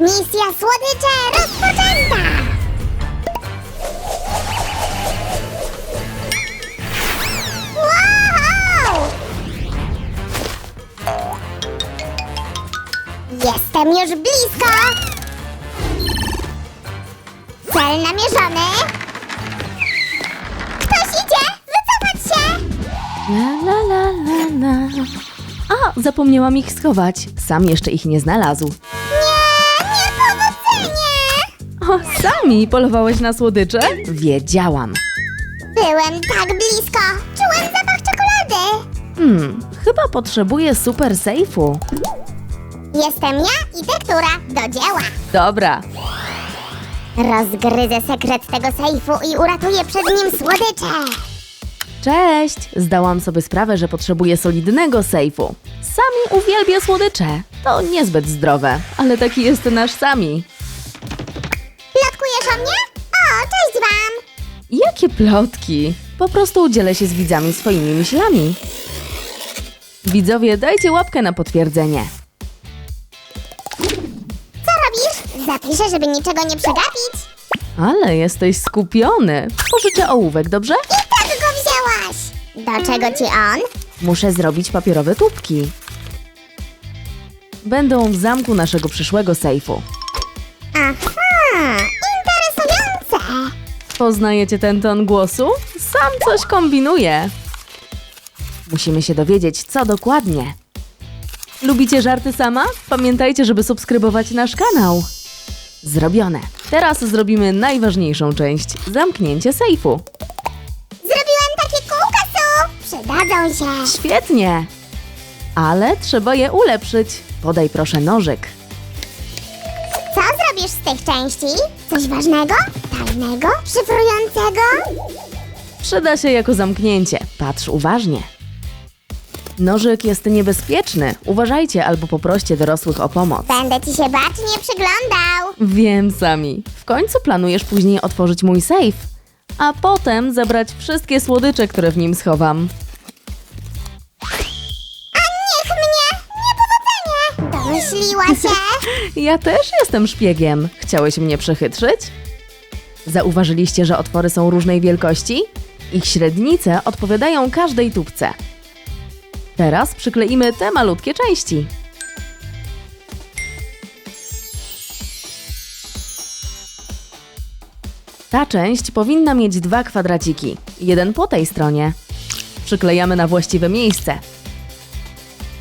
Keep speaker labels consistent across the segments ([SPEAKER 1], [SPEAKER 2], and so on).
[SPEAKER 1] Misja słodycze rozpoczęta! Wow! Jestem już blisko! Cel namierzony! Ktoś idzie! Wycofać się!
[SPEAKER 2] La la la la la. A, zapomniałam ich schować. Sam jeszcze ich nie znalazł. Sami polowałeś na słodycze? Wiedziałam.
[SPEAKER 1] Byłem tak blisko! Czułem zapach czekolady!
[SPEAKER 2] Hmm, chyba potrzebuję super sejfu.
[SPEAKER 1] Jestem ja i tektura do dzieła!
[SPEAKER 2] Dobra,
[SPEAKER 1] Rozgryzę sekret tego sejfu i uratuję przed nim słodycze!
[SPEAKER 2] cześć! Zdałam sobie sprawę, że potrzebuję solidnego sejfu. Sami uwielbia słodycze. To niezbyt zdrowe, ale taki jest nasz sami.
[SPEAKER 1] Mnie? O, cześć wam!
[SPEAKER 2] Jakie plotki! Po prostu dzielę się z widzami swoimi myślami. Widzowie, dajcie łapkę na potwierdzenie.
[SPEAKER 1] Co robisz? Zapiszę, żeby niczego nie przegapić.
[SPEAKER 2] Ale jesteś skupiony. Pożyczę ołówek, dobrze?
[SPEAKER 1] I tak go wzięłaś! Do czego ci on?
[SPEAKER 2] Muszę zrobić papierowe tubki. Będą w zamku naszego przyszłego sejfu.
[SPEAKER 1] Aha!
[SPEAKER 2] Poznajecie ten ton głosu? Sam coś kombinuje. Musimy się dowiedzieć, co dokładnie. Lubicie żarty sama? Pamiętajcie, żeby subskrybować nasz kanał. Zrobione. Teraz zrobimy najważniejszą część zamknięcie sejfu.
[SPEAKER 1] Zrobiłem takie kółka, Su! Przydadzą się!
[SPEAKER 2] Świetnie! Ale trzeba je ulepszyć. Podaj proszę nożyk.
[SPEAKER 1] Co zrobisz z tych części? Coś ważnego? Tajnego? Szyfrującego?
[SPEAKER 2] Przyda się jako zamknięcie. Patrz uważnie. Nożyk jest niebezpieczny. Uważajcie albo poproście dorosłych o pomoc.
[SPEAKER 1] Będę ci się bacznie przyglądał.
[SPEAKER 2] Wiem, Sami. W końcu planujesz później otworzyć mój safe, a potem zebrać wszystkie słodycze, które w nim schowam.
[SPEAKER 1] A niech mnie! Niepowodzenie! Domyśliła się!
[SPEAKER 2] Ja też jestem szpiegiem. Chciałeś mnie przechytrzyć? Zauważyliście, że otwory są różnej wielkości? Ich średnice odpowiadają każdej tubce. Teraz przykleimy te malutkie części. Ta część powinna mieć dwa kwadraciki, jeden po tej stronie. Przyklejamy na właściwe miejsce.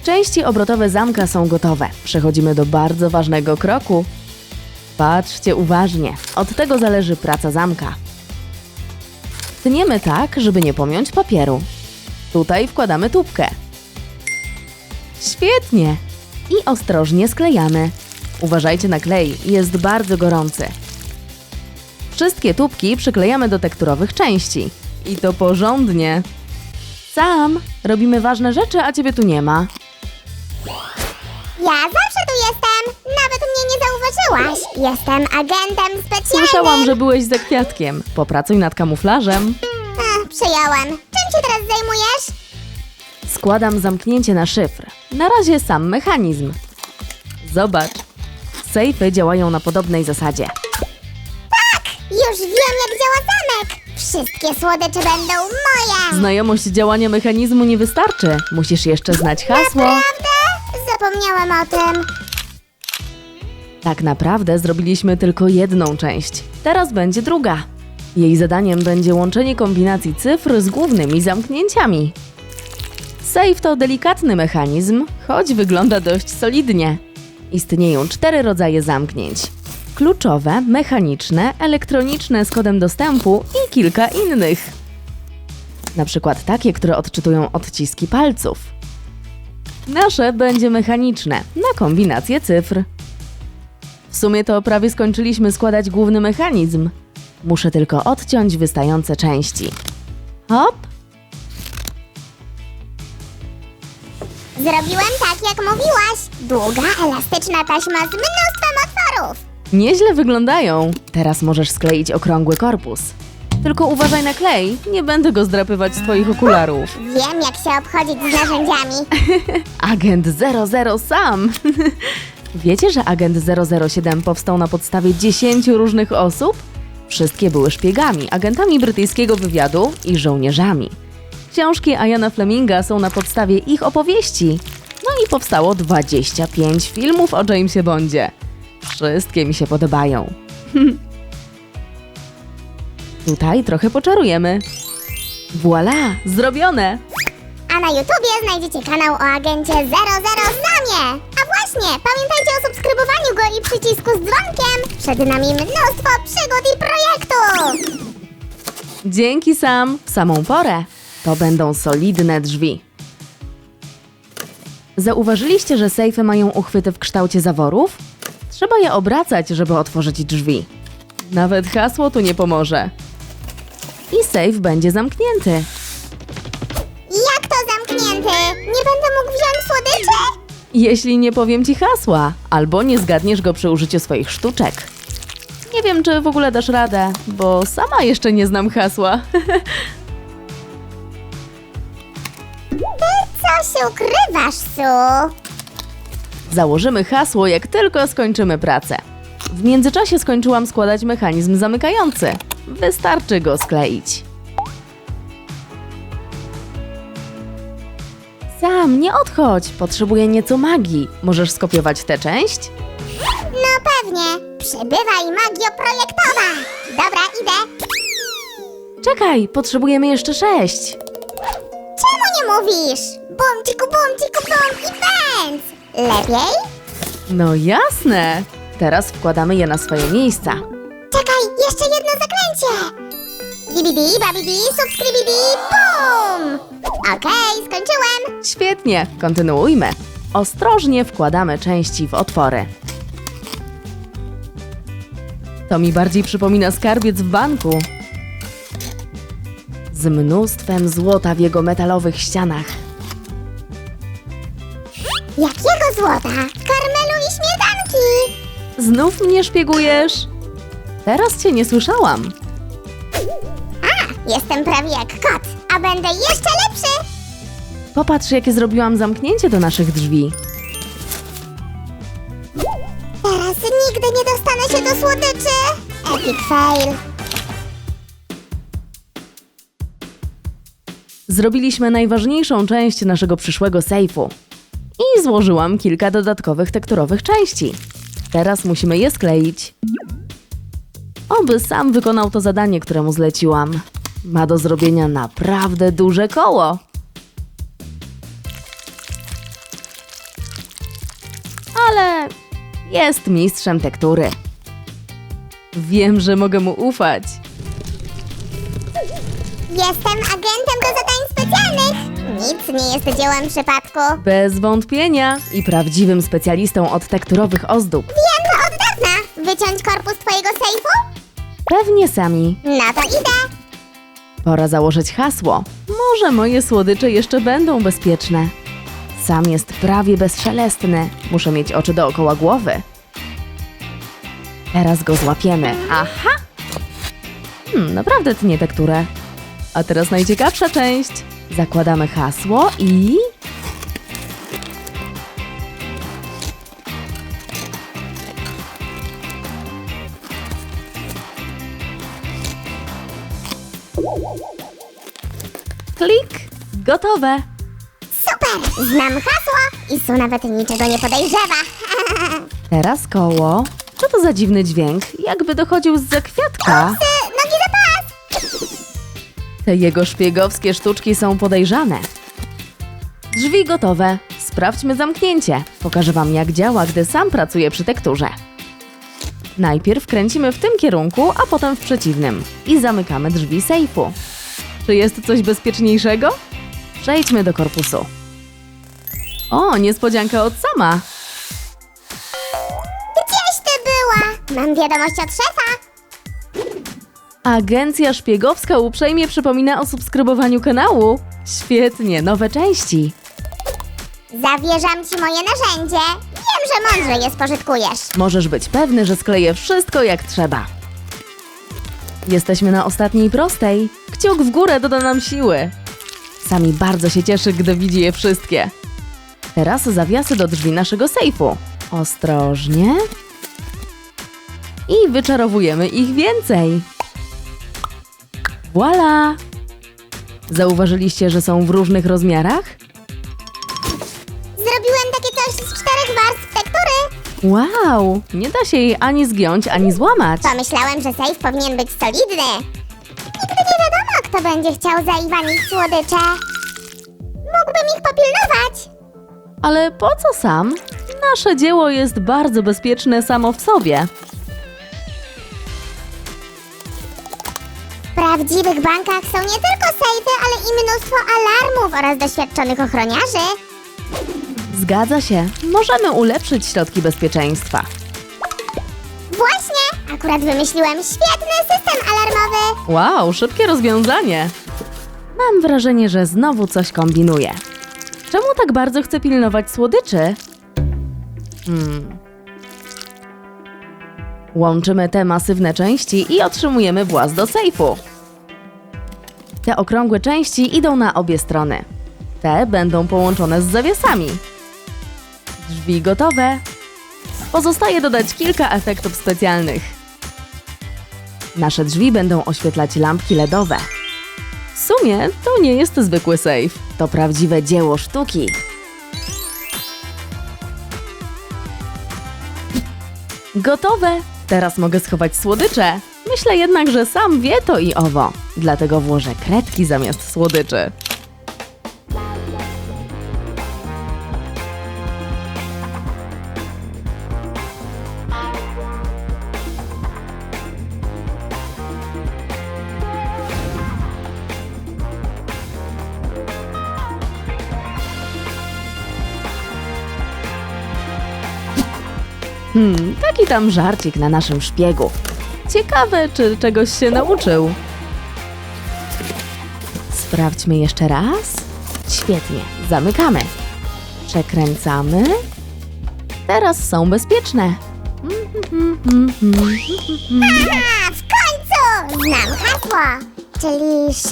[SPEAKER 2] Części obrotowe zamka są gotowe. Przechodzimy do bardzo ważnego kroku. Patrzcie uważnie, od tego zależy praca zamka. Tniemy tak, żeby nie pomiąć papieru. Tutaj wkładamy tubkę. Świetnie! I ostrożnie sklejamy. Uważajcie na klej, jest bardzo gorący. Wszystkie tubki przyklejamy do tekturowych części. I to porządnie. Sam, robimy ważne rzeczy, a ciebie tu nie ma.
[SPEAKER 1] Zauważyłaś! Jestem agentem specjalnym!
[SPEAKER 2] Słyszałam, że byłeś za kwiatkiem. Popracuj nad kamuflażem.
[SPEAKER 1] Ach, przyjąłem. Czym się teraz zajmujesz?
[SPEAKER 2] Składam zamknięcie na szyfr. Na razie sam mechanizm. Zobacz. Sejfy działają na podobnej zasadzie.
[SPEAKER 1] Już wiem, jak działa zamek! Wszystkie słodycze będą moje!
[SPEAKER 2] Znajomość działania mechanizmu nie wystarczy. Musisz jeszcze znać hasło.
[SPEAKER 1] Naprawdę? Zapomniałem o tym.
[SPEAKER 2] Tak naprawdę zrobiliśmy tylko jedną część. Teraz będzie druga. Jej zadaniem będzie łączenie kombinacji cyfr z głównymi zamknięciami. Safe to delikatny mechanizm, choć wygląda dość solidnie. Istnieją cztery rodzaje zamknięć: kluczowe, mechaniczne, elektroniczne z kodem dostępu i kilka innych. Na przykład takie, które odczytują odciski palców. Nasze będzie mechaniczne, na kombinację cyfr. W sumie to prawie skończyliśmy składać główny mechanizm. Muszę tylko odciąć wystające części. Hop,
[SPEAKER 1] Zrobiłem tak, jak mówiłaś. Długa, elastyczna taśma z mnóstwem otworów.
[SPEAKER 2] nieźle wyglądają. Teraz możesz skleić okrągły korpus. Tylko uważaj na klej, nie będę go zdrapywać z twoich okularów.
[SPEAKER 1] Wiem, jak się obchodzić z narzędziami.
[SPEAKER 2] Agent 00 sam. Wiecie, że agent 007 powstał na podstawie 10 różnych osób? Wszystkie były szpiegami, agentami brytyjskiego wywiadu i żołnierzami. Książki Iana Fleminga są na podstawie ich opowieści. No i powstało 25 filmów o Jamesie Bondzie. Wszystkie mi się podobają. Tutaj trochę poczarujemy. Voila, zrobione!
[SPEAKER 1] A na YouTubie znajdziecie kanał o agencie 00 Zamie. Pamiętajcie o subskrybowaniu go i przycisku z dzwonkiem. Przed nami mnóstwo przygód i projektów.
[SPEAKER 2] Dzięki Sam, w samą porę. To będą solidne drzwi. Zauważyliście, że sejfy mają uchwyty w kształcie zaworów? Trzeba je obracać, żeby otworzyć drzwi. Nawet hasło tu nie pomoże. I sejf będzie zamknięty. Jeśli nie powiem ci hasła, albo nie zgadniesz go przy użyciu swoich sztuczek. Nie wiem, czy w ogóle dasz radę, bo sama jeszcze nie znam hasła.
[SPEAKER 1] Co się ukrywasz, Su?
[SPEAKER 2] Założymy hasło, jak tylko skończymy pracę. W międzyczasie skończyłam składać mechanizm zamykający. Wystarczy go skleić. Sam, nie odchodź! Potrzebuję nieco magii. Możesz skopiować tę część?
[SPEAKER 1] No pewnie. Przybywaj magio projektowa. Dobra, idę.
[SPEAKER 2] Czekaj, potrzebujemy jeszcze sześć.
[SPEAKER 1] Czemu nie mówisz? Bum, ciku, bum, ciku, bum i bęc. Lepiej?
[SPEAKER 2] No jasne! Teraz wkładamy je na swoje miejsca.
[SPEAKER 1] Czekaj, jeszcze jedno zaklęcie. Bibidi, babidi, subskrybidi, bum. Okej, skończyłem.
[SPEAKER 2] Świetnie, kontynuujmy. Ostrożnie wkładamy części w otwory. To mi bardziej przypomina skarbiec w banku. Z mnóstwem złota w jego metalowych ścianach.
[SPEAKER 1] Jakiego złota? Karmelu i śmietanki.
[SPEAKER 2] Znów mnie szpiegujesz? Teraz cię nie słyszałam.
[SPEAKER 1] Jestem prawie jak kot, a będę jeszcze lepszy.
[SPEAKER 2] Popatrz, jakie zrobiłam zamknięcie do naszych drzwi.
[SPEAKER 1] Teraz nigdy nie dostanę się do słodyczy. Epic fail.
[SPEAKER 2] Zrobiliśmy najważniejszą część naszego przyszłego sejfu. I złożyłam kilka dodatkowych tekturowych części. Teraz musimy je skleić. Oby sam wykonał to zadanie, które mu zleciłam. Ma do zrobienia naprawdę duże koło. Ale jest mistrzem tektury. Wiem, że mogę mu ufać.
[SPEAKER 1] Jestem agentem do zadań specjalnych. Nic nie jest dziełem przypadku.
[SPEAKER 2] Bez wątpienia i prawdziwym specjalistą od tekturowych ozdób.
[SPEAKER 1] Wiem od dawna. Wyciąć korpus twojego sejfu?
[SPEAKER 2] Pewnie sami.
[SPEAKER 1] No to idę.
[SPEAKER 2] Pora założyć hasło. Może moje słodycze jeszcze będą bezpieczne. Sam jest prawie bezszelestny. Muszę mieć oczy dookoła głowy. Teraz go złapiemy. Aha! Hmm, naprawdę tnie tekturę. A teraz najciekawsza część. Zakładamy hasło i... Gotowe!
[SPEAKER 1] Super. Znam hasło i Su nawet niczego nie podejrzewa.
[SPEAKER 2] Teraz koło. Co to za dziwny dźwięk? Jakby dochodził z zakwiatka.
[SPEAKER 1] Ty, nogi za pas.
[SPEAKER 2] Te jego szpiegowskie sztuczki są podejrzane. Drzwi gotowe. Sprawdźmy zamknięcie. Pokażę wam jak działa, gdy sam pracuję przy tekturze. Najpierw kręcimy w tym kierunku, a potem w przeciwnym. I zamykamy drzwi sejfu. Czy jest coś bezpieczniejszego? Przejdźmy do korpusu. O, niespodzianka od sama.
[SPEAKER 1] Gdzieś ty była? Mam wiadomość od szefa.
[SPEAKER 2] Agencja szpiegowska uprzejmie przypomina o subskrybowaniu kanału. Świetnie, nowe części.
[SPEAKER 1] Zawierzam ci moje narzędzie. Wiem, że mądrze je spożytkujesz.
[SPEAKER 2] Możesz być pewny, że skleję wszystko jak trzeba. Jesteśmy na ostatniej prostej. Kciuk w górę doda nam siły. Sami bardzo się cieszy, gdy widzi je wszystkie. Teraz zawiasy do drzwi naszego sejfu. Ostrożnie. I wyczarowujemy ich więcej. Voila! Zauważyliście, że są w różnych rozmiarach?
[SPEAKER 1] Zrobiłem takie coś z czterech warstw tektury.
[SPEAKER 2] Wow! Nie da się jej ani zgiąć, ani złamać.
[SPEAKER 1] Pomyślałem, że safe powinien być solidny. Kto będzie chciał zaiwanić słodycze. Mógłbym ich popilnować.
[SPEAKER 2] Ale po co sam? Nasze dzieło jest bardzo bezpieczne samo w sobie.
[SPEAKER 1] W prawdziwych bankach są nie tylko sejfy, ale i mnóstwo alarmów oraz doświadczonych ochroniarzy.
[SPEAKER 2] Zgadza się, możemy ulepszyć środki bezpieczeństwa.
[SPEAKER 1] Akurat wymyśliłem świetny system alarmowy.
[SPEAKER 2] Wow, szybkie rozwiązanie. Mam wrażenie, że znowu coś kombinuje. Czemu tak bardzo chcę pilnować słodyczy? Hmm. Łączymy te masywne części i otrzymujemy właz do sejfu. Te okrągłe części idą na obie strony. Te będą połączone z zawiesami. Drzwi gotowe. Pozostaje dodać kilka efektów specjalnych. Nasze drzwi będą oświetlać lampki LEDowe. W sumie to nie jest zwykły safe, to prawdziwe dzieło sztuki. Gotowe! Teraz mogę schować słodycze. Myślę jednak, że sam wie to i owo. Dlatego włożę kredki zamiast słodyczy. Hmm, taki tam żarcik na naszym szpiegu. Ciekawe, czy czegoś się nauczył. Sprawdźmy jeszcze raz. Świetnie, zamykamy. Przekręcamy. Teraz są bezpieczne.
[SPEAKER 1] A, w końcu! Znam hasło. Czyli 6,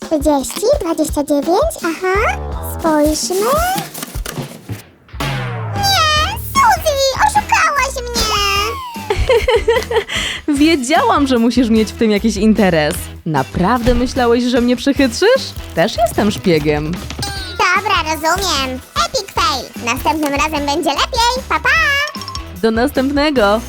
[SPEAKER 1] 30, 29, aha. Spójrzmy.
[SPEAKER 2] Wiedziałam, że musisz mieć w tym jakiś interes. Naprawdę myślałeś, że mnie przychytrzysz? Też jestem szpiegiem.
[SPEAKER 1] Dobra, rozumiem. Epic fail. Następnym razem będzie lepiej. Pa, pa!
[SPEAKER 2] Do następnego!